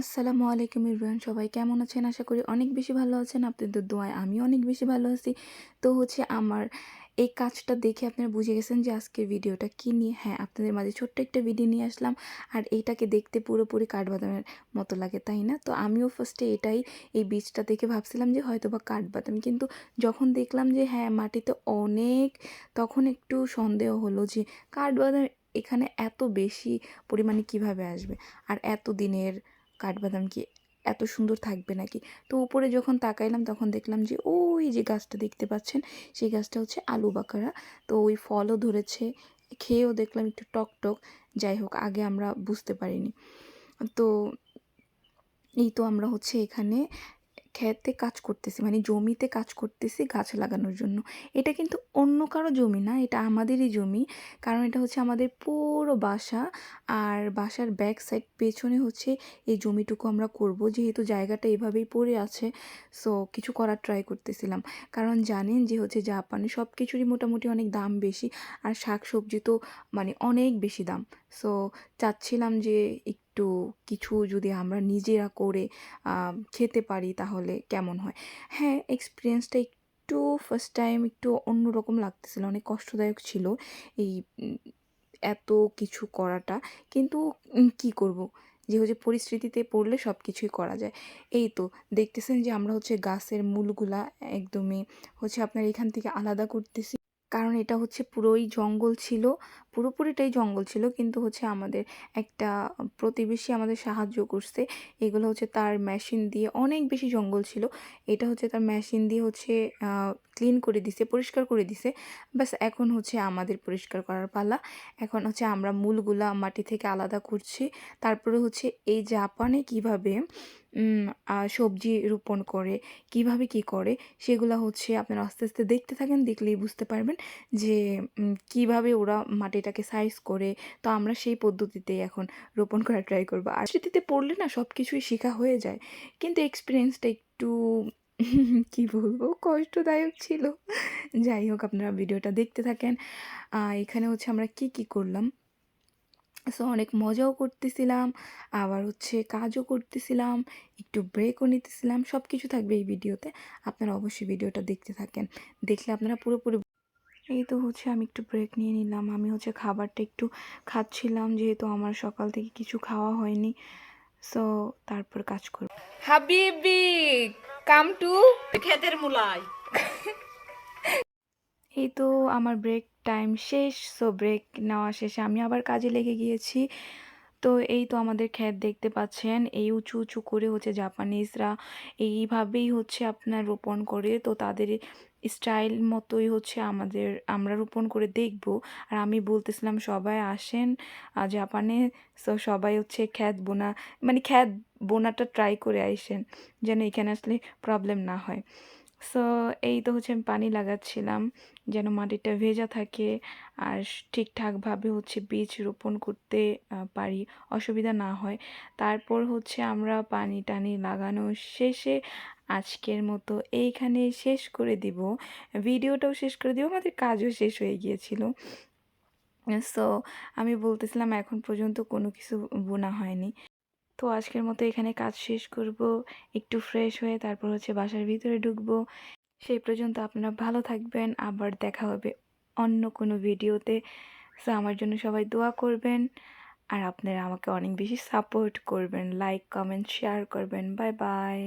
আসসালামু আলাইকুম ইব্রাহিম, সবাই কেমন আছেন? আশা করি অনেক বেশি ভালো আছেন। আপনাদের দোয়ায় আমি অনেক বেশি ভালো আছি। তো হচ্ছে আমার এই কাজটা দেখে আপনারা বুঝে গেছেন যে আজকে ভিডিওটা কী নিয়ে। হ্যাঁ আপনাদের মাঝে ছোট্ট একটা ভিডিও নিয়ে আসলাম। আর এইটাকে দেখতে পুরোপুরি কাঠবাদামের মতো লাগে, তাই না? তো আমিও ফার্স্টে এটাই, এই বীজটা দেখে ভাবছিলাম যে হয়তো বা কাঠবাদাম। কিন্তু যখন দেখলাম যে হ্যাঁ মাটিতে অনেক, তখন একটু সন্দেহ হলো যে কাঠবাদাম এখানে এত বেশি পরিমাণে কীভাবে আসবে? আর এত দিনের কাঠবাদাম কি এত সুন্দর থাকবে নাকি? তো উপরে যখন তাকাইলাম তখন দেখলাম যে ওই যে গাছটা দেখতে পাচ্ছেন, সেই গাছটা হচ্ছে আলু বাকারা। তো ওই ফলও ধরেছে, খেয়েও দেখলাম একটু টক টক যাই হোক, আগে আমরা বুঝতে পারিনি। তো এই তো আমরা হচ্ছে এখানে খেতে কাজ করতেছি মানে জমিতে কাজ করতেছি গাছ লাগানোর জন্য। এটা কিন্তু অন্য কারও জমি না, এটা আমাদেরই জমি। কারণ এটা হচ্ছে আমাদের পুরো বাসা আর বাসার ব্যাক সাইড পেছনে হচ্ছে এই জমিটুকু আমরা করব। যেহেতু জায়গাটা এভাবেই পড়ে আছে সো কিছু করার ট্রাই করতেছিলাম। কারণ জানেন যে হচ্ছে জাপানে সব কিছুরই মোটামুটি অনেক দাম বেশি আর শাক সবজি তো মানে অনেক বেশি দাম। সো চাচ্ছিলাম যে একটু কিছু যদি আমরা নিজেরা করে খেতে পারি তাহলে কেমন হয়? হ্যাঁ এক্সপিরিয়েন্সটা একটু ফার্স্ট টাইম একটু অন্যরকম লাগতেছিল, অনেক কষ্টদায়ক ছিল এই এত কিছু করাটা। কিন্তু কি করব? যে হচ্ছে পরিস্থিতিতে পড়লে সব কিছুই করা যায়। এই তো, দেখতেছেন যে আমরা হচ্ছে গাছের মূলগুলা একদমই হচ্ছে আপনার এখান থেকে আলাদা করতেছি। কারণ এটা হচ্ছে পুরোই জঙ্গল ছিল, পুরোপুরিটাই জঙ্গল ছিল, কিন্তু হচ্ছে আমাদের একটা প্রতিবেশী আমাদের সাহায্য করছে। এগুলো হচ্ছে তার মেশিন দিয়ে অনেক বেশি জঙ্গল ছিল। এটা হচ্ছে তার মেশিন দিয়ে হচ্ছে ক্লিন করে দিছে, পরিষ্কার করে দিছে। ব্যাস, এখন হচ্ছে আমাদের পরিষ্কার করার পালা। এখন হচ্ছে আমরা মূলগুলা মাটি থেকে আলাদা করছি। তারপরে হচ্ছে এই জাপানে কীভাবে সবজি রোপণ করে, কীভাবে কি করে, সেগুলো হচ্ছে আপনারা আস্তে আস্তে দেখতে থাকেন, দেখলেই বুঝতে পারবেন যে কীভাবে ওরা মাটিটাকে সাইজ করে। তো আমরা সেই পদ্ধতিতেই এখন রোপণ করা ট্রাই করব। আর স্মৃতিতে পড়লে না সব কিছুই শেখা হয়ে যায়। কিন্তু এক্সপিরিয়েন্সটা একটু কি বলব? কষ্টদায়ক ছিল। যাই হোক, আপনারা ভিডিওটা দেখতে থাকেন। এখানে হচ্ছে আমরা কি কি করলাম? সো অনেক মজাও করতেছিলাম, আবার হচ্ছে কাজও করতেছিলাম, একটু ব্রেকও নিতেছিলাম সব কিছু থাকবে এই ভিডিওতে। আপনারা অবশ্যই ভিডিওটা দেখতে থাকেন। দেখলে আপনারা পুরোপুরি এই তো হচ্ছে আমি একটু ব্রেক নিয়ে নিলাম। আমি হচ্ছে খাবারটা একটু খাচ্ছিলাম, যেহেতু আমার সকাল থেকে কিছু খাওয়া হয়নি। সো তারপর কাজ করব। হাবিবি! কাম টু খেতের মুলাই এই তো আমার ব্রেক টাইম শেষ সো ব্রেক নেওয়া শেষে আমি আবার কাজে লেগে গিয়েছি। তো এই তো আমাদের ক্ষেত দেখতে পাচ্ছেন, এই উঁচু উঁচু করে হচ্ছে জাপানিজরা এইভাবেই হচ্ছে আপনার রোপণ করে। তো তাদের স্টাইল মতোই হচ্ছে আমাদের, আমরা রোপণ করে দেখব। আর আমি বলতেছিলাম সবাই আসেন জাপানে সো সবাই হচ্ছে খ্যাত বোনা মানে খ্যাত বোনাটা ট্রাই করে আইসেন, যেন এখানে আসলে প্রবলেম না হয়। সো এই তো হচ্ছে আমি পানি লাগাচ্ছিলাম, যেন মাটিটা ভেজা থাকে আর ঠিকঠাকভাবে হচ্ছে বীজ রোপণ করতে পারি, অসুবিধা না হয়। তারপর হচ্ছে আমরা পানি টানি লাগানো শেষে আজকের মতো এইখানে শেষ করে দিব। ভিডিওটাও শেষ করে দিব, আমাদের কাজও শেষ হয়ে গিয়েছিল। সো আমি বলতেছিলাম এখন পর্যন্ত কোনো কিছু বোনা হয়নি। তো আজকের মতো এখানে কাজ শেষ করব। একটু ফ্রেশ হয়ে তারপর হচ্ছে বাসার ভিতরে ঢুকবো। সেই পর্যন্ত আপনারা ভালো থাকবেন। আবার দেখা হবে অন্য কোনো ভিডিওতে। সো আমার জন্য সবাই দোয়া করবেন। আর আপনারা আমাকে অনেক বেশি সাপোর্ট করবেন। লাইক কমেন্ট শেয়ার করবেন। Bye bye